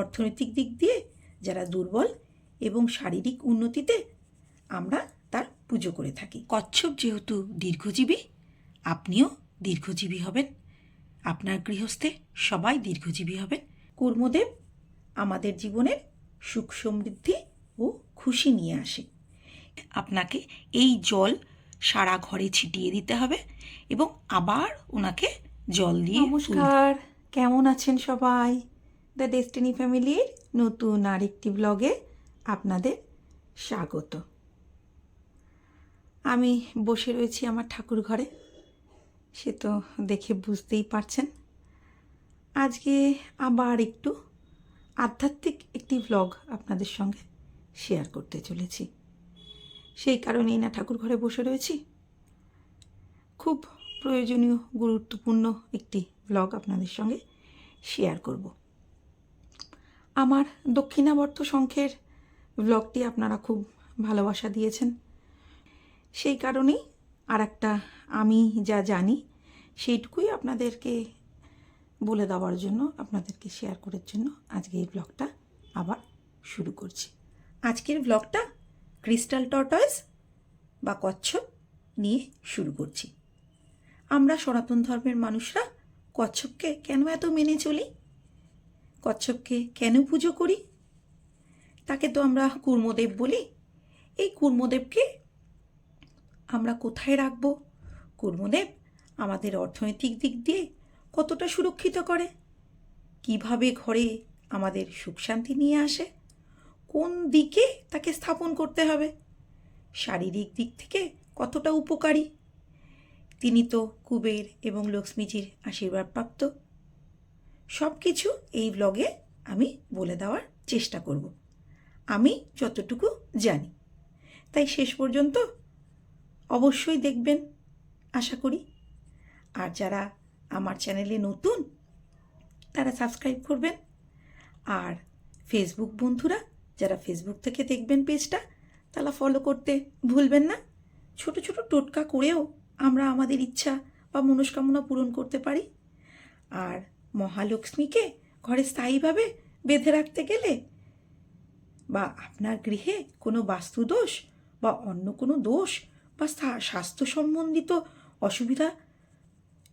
অর্থনৈতিক দিক দিয়ে যারা দুর্বল এবং শারীরিক উন্নতিতে আমরা তার পুজো করে থাকি। কচ্ছপ যেহেতু দীর্ঘজীবী আপনিও দীর্ঘজীবী হবেন। আপনার গৃহস্থে সবাই দীর্ঘজীবী হবেন। কর্মদেব আমাদের জীবনের সুখ সমৃদ্ধি ও খুশি নিয়ে আসে। আপনাকে এই জল সারা ঘরে ছিটিয়ে দিতে হবে এবং আবার ওনাকে জল দিয়ে নমস্কার। কেমন আছেন সবাই? দ্য ডেস্টিনি ফ্যামিলির নতুন আরেকটি ব্লগে আপনাদের স্বাগত। আমি বসে রয়েছি আমার ঠাকুর ঘরে। সে তো দেখে বুঝতেই পারছেন। আজকে আবার একটু আধ্যাত্মিক একটি ব্লগ আপনাদের সঙ্গে শেয়ার করতে চলেছি। সেই কারণেই না ঠাকুর ঘরে বসে রয়েছি। খুব প্রয়োজনীয়, গুরুত্বপূর্ণ একটি ব্লগ আপনাদের সঙ্গে শেয়ার করব। আমার দক্ষিণাবর্ত সংখ্যের ব্লগটি আপনারা খুব ভালোবাসা দিয়েছেন। সেই কারণেই আর একটা আমি যা জানি, সেইটুকুই আপনাদেরকে বলে দেওয়ার জন্য, আপনাদেরকে শেয়ার করার জন্য আজকে এই ব্লগটা আবার শুরু করছি। আজকের ব্লগটা ক্রিস্টাল টর্টয়েস বা কচ্ছপ নিয়ে শুরু করছি। আমরা সনাতন ধর্মের মানুষরা কচ্ছপকে কেন এত মেনে চলি? কচ্ছপকে কেন পুজো করি? তাকে তো আমরা কুর্মদেব বলি। এই কুর্মদেবকে আমরা কোথায় রাখব? কুর্মদেব আমাদের অর্থনৈতিক দিক দিয়ে কতটা সুরক্ষিত করে? কীভাবে ঘরে আমাদের সুখ শান্তি নিয়ে আসে? কোন দিকে তাকে স্থাপন করতে হবে? শারীরিক দিক থেকে কতটা উপকারী? তিনি তো কুবের এবং লক্ষ্মীজির আশীর্বাদপ্রাপ্ত। সব কিছু এই ব্লগে আমি বলে দেওয়ার চেষ্টা করব। আমি যতটুকু জানি। তাই শেষ পর্যন্ত অবশ্যই দেখবেন, আশা করি। আর যারা আমার চ্যানেলে নতুন, তারা সাবস্ক্রাইব করবেন। আর ফেসবুক বন্ধুরা, যারা ফেসবুক থেকে দেখবেন পেজটা তারা ফলো করতে ভুলবেন না। ছোট ছোট টোটকা করেও আমরা আমাদের ইচ্ছা বা মনস্কামনা পূরণ করতে পারি। আর মহালক্ষ্মীকে ঘরে স্থায়ীভাবে বেঁধে রাখতে গেলে? বা আপনার গৃহে কোনো বাস্তুদোষ বা অন্য কোনো দোষ বা স্বাস্থ্য সম্বন্ধিত অসুবিধা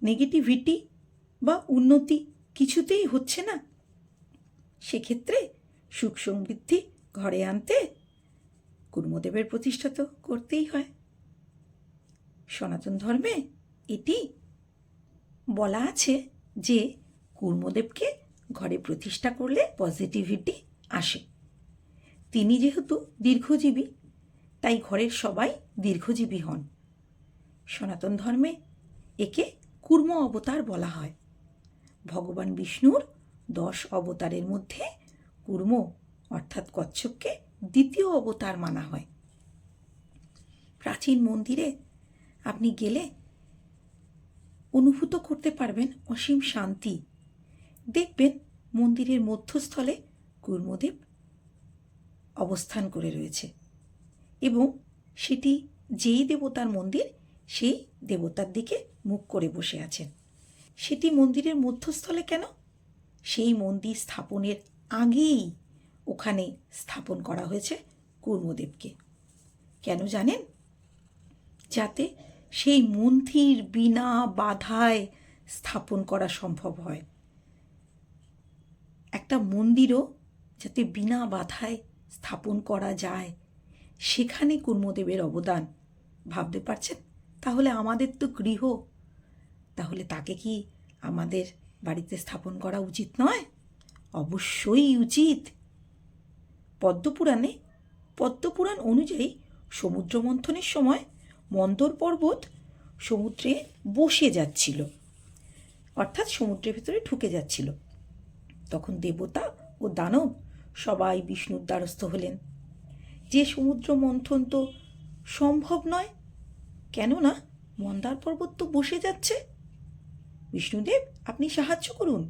নেগেটিভিটি বা উন্নতি কিছুতেই হচ্ছে না? সেক্ষেত্রে সুখ সমৃদ্ধি ঘরে আনতে কুর্মদেবের প্রতিষ্ঠা তো করতেই হয়। সনাতন ধর্মে এটি বলা আছে যে কুর্মদেবকে ঘরে প্রতিষ্ঠা করলে পজিটিভিটি আসে। তিনি যেহেতু দীর্ঘজীবী, তাই ঘরের সবাই দীর্ঘজীবী হন। সনাতন ধর্মে একে কুর্ম অবতার বলা হয়। ভগবান বিষ্ণুর দশ অবতারের মধ্যে কুর্ম অর্থাৎ কচ্ছপকে দ্বিতীয় অবতার মানা হয়। প্রাচীন মন্দিরে আপনি গেলে অনুভূত করতে পারবেন অসীম শান্তি দেখবেন মন্দিরের মধ্যস্থলে কুর্মদেব অবস্থান করে রয়েছে এবং সেটি যেই দেবতার মন্দির, সেই দেবতার দিকে মুখ করে বসে আছেন। সেটি মন্দিরের মধ্যস্থলে কেন? সেই মন্দির স্থাপনের আগেই ওখানে স্থাপন করা হয়েছে কুর্মদেবকে। কেন জানেন? যাতে সেই মন্দির বিনা বাধায় স্থাপন করা সম্ভব হয়। একটা মন্দিরও যাতে বিনা বাধায় স্থাপন করা যায়, সেখানে কুর্মদেবের অবদান। ভাবতে পারছেন? তাহলে আমাদের তো গৃহ। তাহলে তাকে কি আমাদের বাড়িতে স্থাপন করা উচিত নয়? অবশ্যই উচিত। পদ্মপুরাণে, পদ্মপুরাণ অনুযায়ী সমুদ্র মন্থনের সময় মন্দর পর্বত সমুদ্রে বসে যাচ্ছিল। অর্থাৎ সমুদ্রের ভেতরে ঢুকে যাচ্ছিল। তখন দেবতা ও দানব সবাই বিষ্ণুর দ্বারস্থ হলেন। যে সমুদ্র মন্থন তো সম্ভব নয়, কেননা মন্দার পর্বত তো বসে যাচ্ছে। বিষ্ণুদেব, আপনি সাহায্য করুন।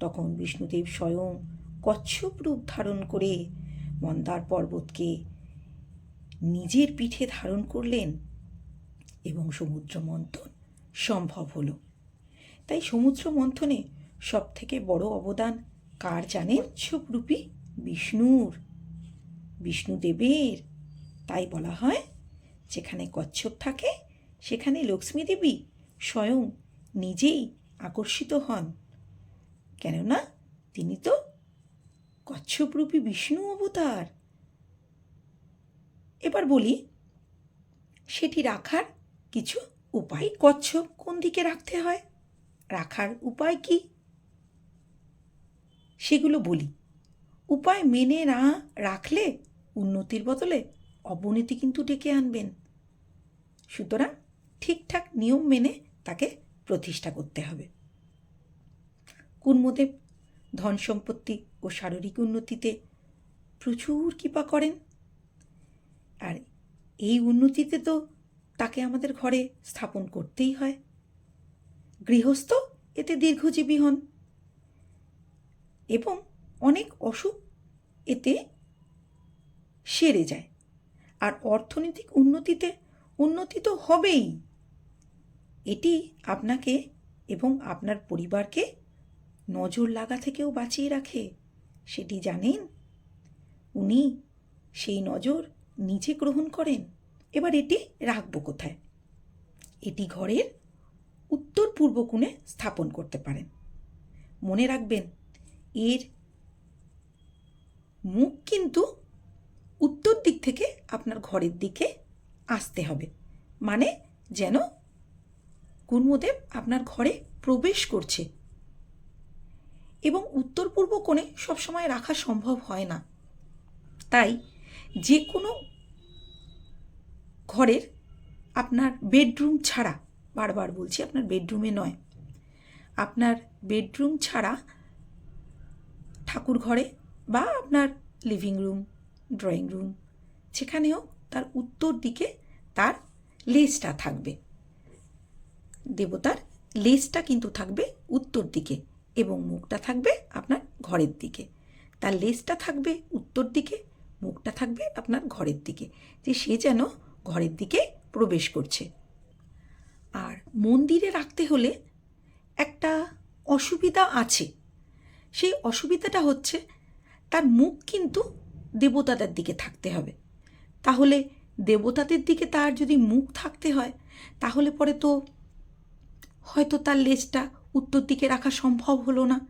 তখন বিষ্ণুদেব স্বয়ং কচ্ছপ রূপ ধারণ করে মন্দার পর্বতকে নিজের পিঠে ধারণ করলেন এবং সমুদ্র মন্থন সম্ভব হলো। তাই সমুদ্র মন্থনে সব থেকে বড় অবদান কার জানেন? কচ্ছপরূপী বিষ্ণুর। বিষ্ণুদেবের তাই বলা হয়, যেখানে কচ্ছপ থাকে, সেখানে লক্ষ্মী দেবী স্বয়ং নিজেই আকর্ষিত হন। কেননা, তিনি তো কচ্ছপরূপী বিষ্ণু অবতার। এবার বলি, সেটি রাখার কিছু উপায় কচ্ছপ কোন দিকে রাখতে হয়? রাখার উপায় কি? সেগুলো বলি। উপায় মেনে না রাখলে উন্নতির বদলে অবনতি কিন্তু ডেকে আনবেন। সুতরাং ঠিকঠাক নিয়ম মেনে তাকে প্রতিষ্ঠা করতে হবে। কুর্মদেব ধন সম্পত্তি ও শারীরিক উন্নতিতে প্রচুর কৃপা করেন। আর এই উন্নতিতে তো তাকে আমাদের ঘরে স্থাপন করতেই হয়। গৃহস্থ এতে দীর্ঘজীবী হন। এবং অনেক অসুখ এতে সেরে যায়। আর অর্থনৈতিক উন্নতিতে উন্নতি তো হবেই। এটি আপনাকে এবং আপনার পরিবারকে নজর লাগা থেকেও বাঁচিয়ে রাখে, সেটি জানেন? উনি সেই নজর নিজে গ্রহণ করেন। এবার এটি রাখব কোথায়? এটি ঘরের উত্তর পূর্ব কোণে স্থাপন করতে পারেন। মনে রাখবেন এর মুখ কিন্তু উত্তর দিক থেকে আপনার ঘরের দিকে আসতে হবে। মানে যেন কুর্মদেব আপনার ঘরে প্রবেশ করছে। এবং উত্তর পূর্ব কোণে সবসময় রাখা সম্ভব হয় না। তাই যে কোনো ঘরের আপনার বেডরুম ছাড়া, বারবার বলছি আপনার বেডরুমে নয়, আপনার বেডরুম ছাড়া ঠাকুর ঘরে বা আপনার লিভিং রুম ড্রয়িং রুম যেখানেও তার উত্তর দিকে তার লেজটা থাকবে। দেবতার লেজটা কিন্তু থাকবে উত্তর দিকে এবং মুখটা থাকবে আপনার ঘরের দিকে। তার লেজটা থাকবে উত্তর দিকে, মুখটা থাকবে আপনার ঘরের দিকে। যে সে যেন ঘরের দিকে প্রবেশ করছে। আর মন্দিরে রাখতে হলে একটা অসুবিধা আছে। সেই অসুবিধাটা হচ্ছে তার মুখ কিন্তু দেবতাদের দিকে থাকতে হবে। তাহলে দেবতাদের দিকে তার যদি মুখ থাকতে হয়, তাহলে পরে তো হয়তো তার লেজটা উত্তর দিকে রাখা সম্ভব হলো না।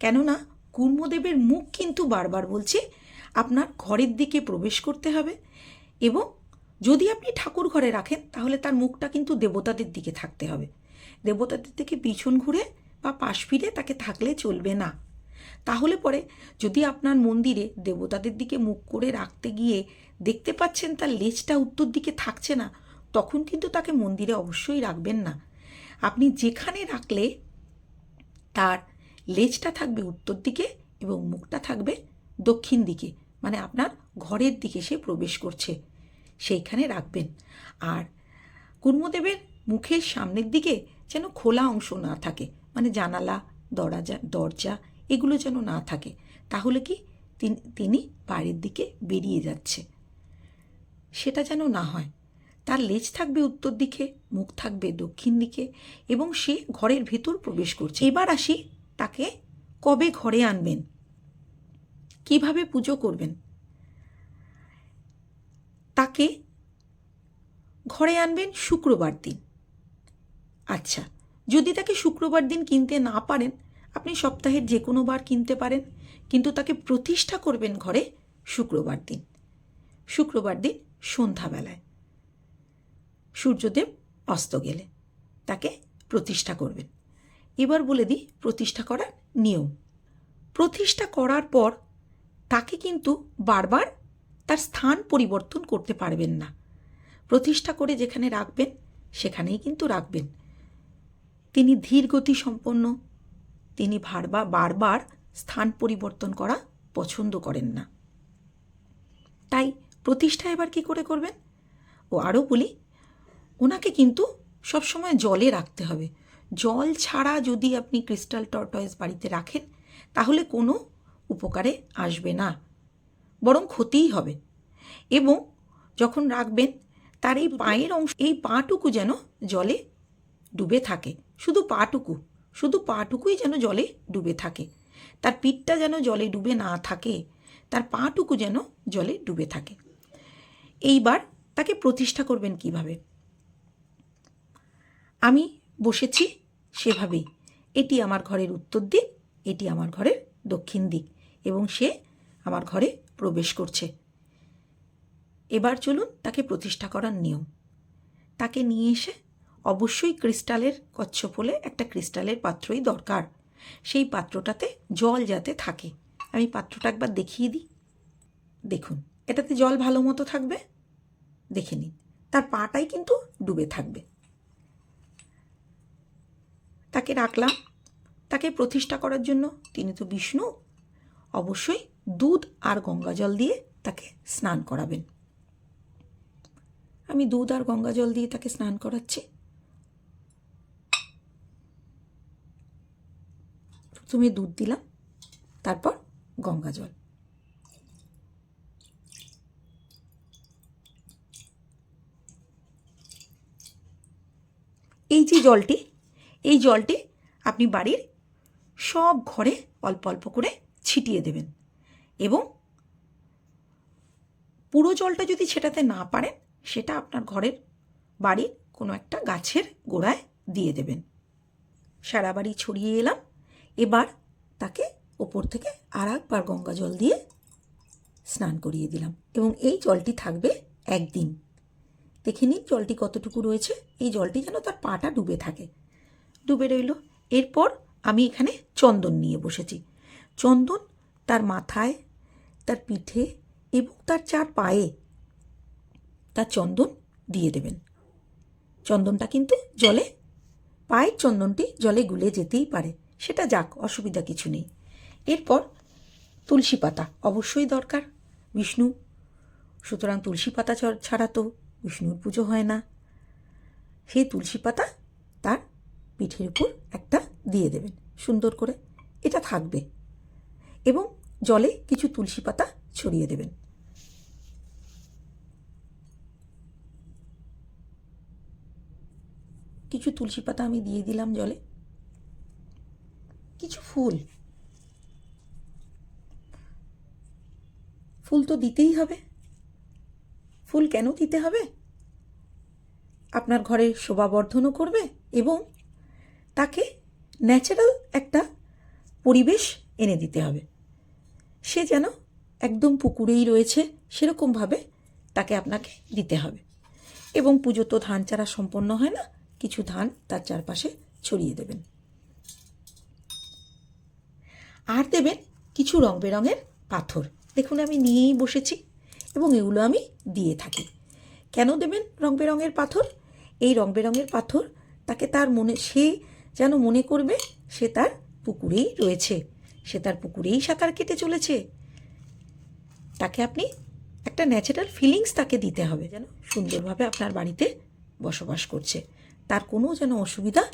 কেননা কুর্মদেবের মুখ কিন্তু বারবার বলছে, আপনার ঘরের দিকে প্রবেশ করতে হবে এবং যদি আপনি ঠাকুর ঘরে রাখেন, তাহলে তার মুখটা কিন্তু দেবতাদের দিকে থাকতে হবে। দেবতাদের থেকে পিছন ঘুরে বা পাশ ফিরে তাকে থাকলে চলবে না। তাহলে পরে যদি আপনার মন্দিরে দেবতাদের দিকে মুখ করে রাখতে গিয়ে দেখতে পাচ্ছেন তার লেজটা উত্তর দিকে থাকছে না, তখন কিন্তু তাকে মন্দিরে অবশ্যই রাখবেন না। আপনি যেখানে রাখলে তার লেজটা থাকবে উত্তর দিকে এবং মুখটা থাকবে দক্ষিণ দিকে মানে আপনার ঘরের দিকে সে প্রবেশ করছে, সেইখানে রাখবেন। আর কুর্মদেবের মুখের সামনের দিকে যেন খোলা অংশ না থাকে মানে জানালা, দরজা দরজা এগুলো যেন না থাকে, তাহলে কি তিন- বাইরের দিকে বেরিয়ে যাচ্ছে। সেটা যেন না হয়। তার লেজ থাকবে উত্তর দিকে, মুখ থাকবে দক্ষিণ দিকে, এবং সে ঘরের ভেতর প্রবেশ করছে। এবার আসি তাকে কবে ঘরে আনবেন? কীভাবে পুজো করবেন? তাকে ঘরে আনবেন শুক্রবার দিন। আচ্ছা যদি তাকে শুক্রবার দিন কিনতে না পারেন আপনি সপ্তাহের যে কোনো বার কিনতে পারেন, কিন্তু তাকে প্রতিষ্ঠা করবেন ঘরে শুক্রবার দিন। শুক্রবার দিন সন্ধ্যাবেলায়। সূর্যদেব অস্ত গেলে তাকে প্রতিষ্ঠা করবেন। এবার বলে দিই, প্রতিষ্ঠা করার নিয়ম। প্রতিষ্ঠা করার পর তাকে কিন্তু বারবার তার স্থান পরিবর্তন করতে পারবেন না। প্রতিষ্ঠা করে যেখানে রাখবেন, সেখানেই কিন্তু রাখবেন। তিনি ধীর গতি সম্পন্ন তিনি ভারবা, বারবার স্থান পরিবর্তন করা পছন্দ করেন না। তাই প্রতিষ্ঠা এবার কি করে করবেন? ও আরও বলি, ওনাকে কিন্তু সবসময় জলে রাখতে হবে। জল ছাড়া যদি আপনি ক্রিস্টাল টর্টয়েস বাড়িতে রাখেন, তাহলে কোনো উপকারে আসবে না। বরং ক্ষতিই হবে। এবং যখন রাখবেন, তার এই পায়ের অংশ, এই পাটুকু যেন জলে ডুবে থাকে। শুধু পাটুকু। শুধু পাটুকুই যেন জলে ডুবে থাকে। তার পিঠটা যেন জলে ডুবে না থাকে, তার পাটুকু যেন জলে ডুবে থাকে। এইবার তাকে প্রতিষ্ঠা করবেন কীভাবে? আমি বসেছি সেভাবেই। এটি আমার ঘরের উত্তর দিক, এটি আমার ঘরের দক্ষিণ দিক এবং সে আমার ঘরে প্রবেশ করছে। এবার চলুন তাকে প্রতিষ্ঠা করার নিয়ম। তাকে নিয়ে এসে অবশ্যই ক্রিস্টালের কচ্ছপ হলে একটা ক্রিস্টালের পাত্রই দরকার। সেই পাত্রটাতে জল যাতে থাকে। আমি পাত্রটা একবার দেখিয়ে দিই। দেখুন, এটাতে জল ভালো মতো থাকবে? দেখে নিন, তার পাটাই কিন্তু ডুবে থাকবে। তাকে রাখলাম। তাকে প্রতিষ্ঠা করার জন্য তিনি তো বিষ্ণু। অবশ্যই দুধ আর গঙ্গা জল দিয়ে তাকে স্নান করাবেন। আমি দুধ আর গঙ্গা জল দিয়ে তাকে স্নান করাচ্ছি। প্রথমে দুধ দিলাম, তারপর গঙ্গা জল। এই যে জলটি, এই জলটি আপনি বাড়ির সব ঘরে অল্প অল্প করে ছিটিয়ে দেবেন এবং পুরো জলটা যদি ছেটাতে না পারেন, সেটা আপনার ঘরের বাড়ির কোনো একটা গাছের গোড়ায় দিয়ে দেবেন। সারা বাড়ি ছড়িয়ে এলাম। এবার তাকে ওপর থেকে আর একবার গঙ্গা জল দিয়ে স্নান করিয়ে দিলাম। এবং এই জলটি থাকবে একদিন। দেখে নিন জলটি কতটুকু রয়েছে। এই জলটি যেন তার পাটা ডুবে থাকে। ডুবে রইল। এরপর আমি এখানে চন্দন নিয়ে বসেছি। চন্দন তার মাথায়, তার পিঠে এবং তার চার পায়ে তার চন্দন দিয়ে দেবেন। চন্দনটা কিন্তু জলে, পায়ের চন্দনটি জলে গুলে যেতেই পারে। সেটা যাক, অসুবিধা কিছু নেই। এরপর তুলসী পাতা অবশ্যই দরকার, বিষ্ণু। সুতরাং তুলসী পাতা ছাড়া তো বিষ্ণুর পুজো হয় না। সেই তুলসী পাতা তার পিঠের উপর একটা দিয়ে দেবেন, সুন্দর করে। এটা থাকবে। এবং জলে কিছু তুলসী পাতা ছড়িয়ে দেবেন। কিছু তুলসী পাতা আমি দিয়ে দিলাম জলে। কিছু ফুল। ফুল তো দিতেই হবে। ফুল কেন দিতে হবে? আপনার ঘরে শোভাবর্ধনও করবে এবং তাকে ন্যাচারাল একটা পরিবেশ এনে দিতে হবে। সে যেন একদম পুকুরেই রয়েছে, সেরকমভাবে তাকে আপনাকে দিতে হবে। এবং পুজো তো ধান চারা সম্পন্ন হয় না, কিছু ধান তার চারপাশে ছড়িয়ে দেবেন। আর দেবেন কিছু রং বেরঙের পাথর। দেখুন, আমি নিয়েই বসেছি এবং এগুলো আমি দিয়ে থাকি। কেন দেবেন রং বেরঙের পাথর? এই রং বেরঙের পাথর তাকে তার মনে, সে যেন মনে করবে সে তার পুকুরেই রয়েছে। সে তার পুকুরেই সাঁতার কেটে চলেছে। তাকে আপনি একটা ন্যাচারাল ফিলিংস তাকে দিতে হবে যেন সুন্দরভাবে আপনার বাড়িতে বসবাস করছে। তার কোনো যেন অসুবিধা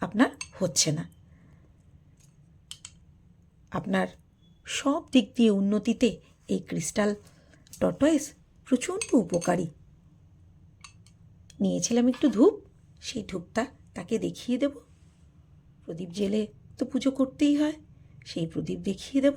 আপনার হচ্ছে না। সব দিক দিয়ে উন্নতিতে এই ক্রিস্টাল টটয়েস প্রচণ্ড উপকারী। নিয়েছিলাম একটু ধূপ, সেই ধূপটা তাকে দেখিয়ে দেব। প্রদীপ জেলে তো পুজো করতেই হয়, সেই প্রদীপ দেখিয়ে দেব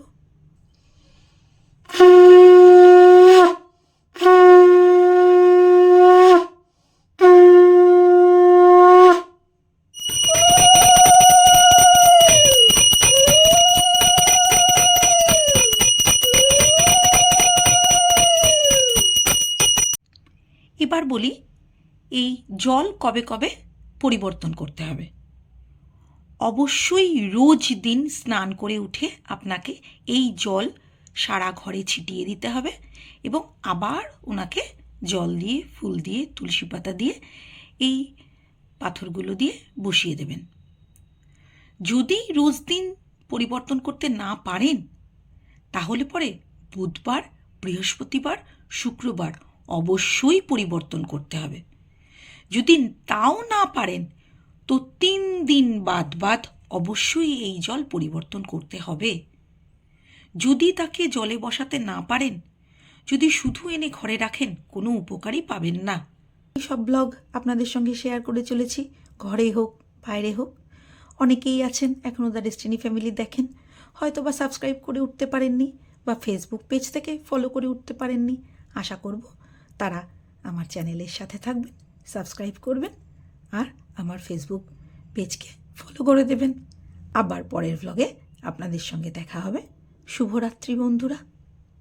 এবার বলি, এই জল কবে কবে পরিবর্তন করতে হবে। অবশ্যই রোজ দিন স্নান করে উঠে আপনাকে এই জল সারা ঘরে ছিটিয়ে দিতে হবে এবং আবার ওনাকে জল দিয়ে, ফুল দিয়ে, তুলসী পাতা দিয়ে এই পাথরগুলো দিয়ে বসিয়ে দেবেন। যদি রোজ দিন পরিবর্তন করতে না পারেন, তাহলে পরে বুধবার, বৃহস্পতিবার, শুক্রবার অবশ্যই পরিবর্তন করতে হবে। যদি তাও না পারেন, তো তিন দিন বাদ বাদ অবশ্যই এই জল পরিবর্তন করতে হবে। যদি তাকে জলে বসাতে না পারেন, যদি শুধু এনে ঘরে রাখেন, কোনো উপকারই পাবেন না। এই সব ব্লগ আপনাদের সঙ্গে শেয়ার করে চলেছি, ঘরে হোক, বাইরে হোক। অনেকেই আছেন এখনও দ্য ডেস্টিনি ফ্যামিলি দেখেন। হয়তো বা সাবস্ক্রাইব করে উঠতে পারেননি, বা ফেসবুক পেজ থেকে ফলো করে উঠতে পারেননি। আশা করব তারা আমার চ্যানেলের সাথে থাকবেন, সাবস্ক্রাইব করবেন আর আমার ফেসবুক পেজকে ফলো করে দেবেন। আবার পরের ভ্লগে আপনাদের সঙ্গে দেখা হবে। শুভরাত্রি বন্ধুরা।